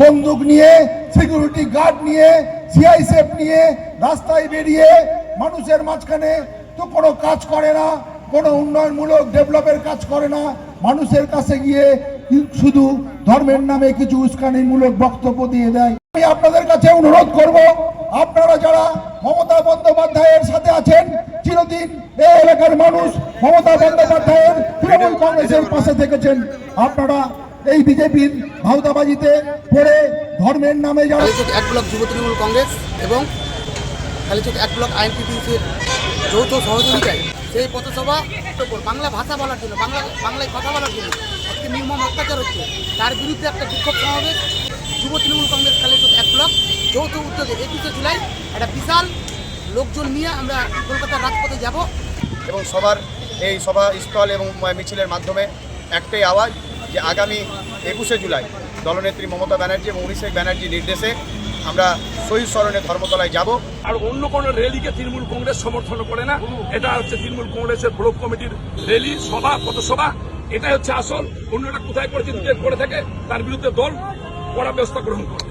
বন্দুক নিয়ে security guard নিয়ে সিআইসেফ নিয়ে রাস্তায় বেরিয়ে মানুষের মাঝখানে তো কোনো কাজ করে না, কোনো উন্নয়নমূলক ডেভেলপের কাজ করে না। মানুষের কাছে গিয়ে শুধু ধর্মের নামে কিছু উস্কানিমূলক বক্তব্য দিয়ে দেয়। আমি আপনাদের কাছে অনুরোধ করব, আপনারা যারা মমতা বন্দ্যোপাধ্যায়ের সাথে আছেন, চিরদিন এই এলাকার মানুষ মমতা বন্দ্যোপাধ্যায়ের তৃণমূল কংগ্রেসের পাশে থেকেছেন আপনারা এই বিজেপির ভাওতাবাজিতে পড়ে ধর্মের নামে যারা এক ব্লক যুব তৃণমূল কংগ্রেস এবং কালীচক এক ব্লক আইনপিপিসির যৌথ সহযোগিতায় সেই পথসভা বাংলা ভাষা বলার জন্য বাংলা বাংলায় কথা বলার জন্য আজকে নির্মম অত্যাচার হচ্ছে। তার বিরুদ্ধে একটা বিক্ষোভ সমাবেশ। যুব তৃণমূল কংগ্রেস কালীচক এক ব্লক যৌথ উদ্যোগে একুশে জুলাই একটা বিশাল লোকজন নিয়ে আমরা কলকাতার রাজপথে যাব। এবং সবার এই সভা স্থল এবং মিছিলের মাধ্যমে একটাই আওয়াজ যে আগামী একুশে জুলাই দলনেত্রী মমতা ব্যানার্জি এবং অভিষেক ব্যানার্জির নির্দেশে আমরা শহীদ স্মরণে ধর্মতলায় যাব। আর অন্য কোন র্যালিকে তৃণমূল কংগ্রেস সমর্থন করে না। এটা হচ্ছে তৃণমূল কংগ্রেসের ব্লক কমিটির র্যালি, সভা, পথসভা। এটাই হচ্ছে আসল। অন্যটা কোথায় করেছে নিজের করে থাকে, তার বিরুদ্ধে দল কড়া ব্যবস্থা গ্রহণ করে।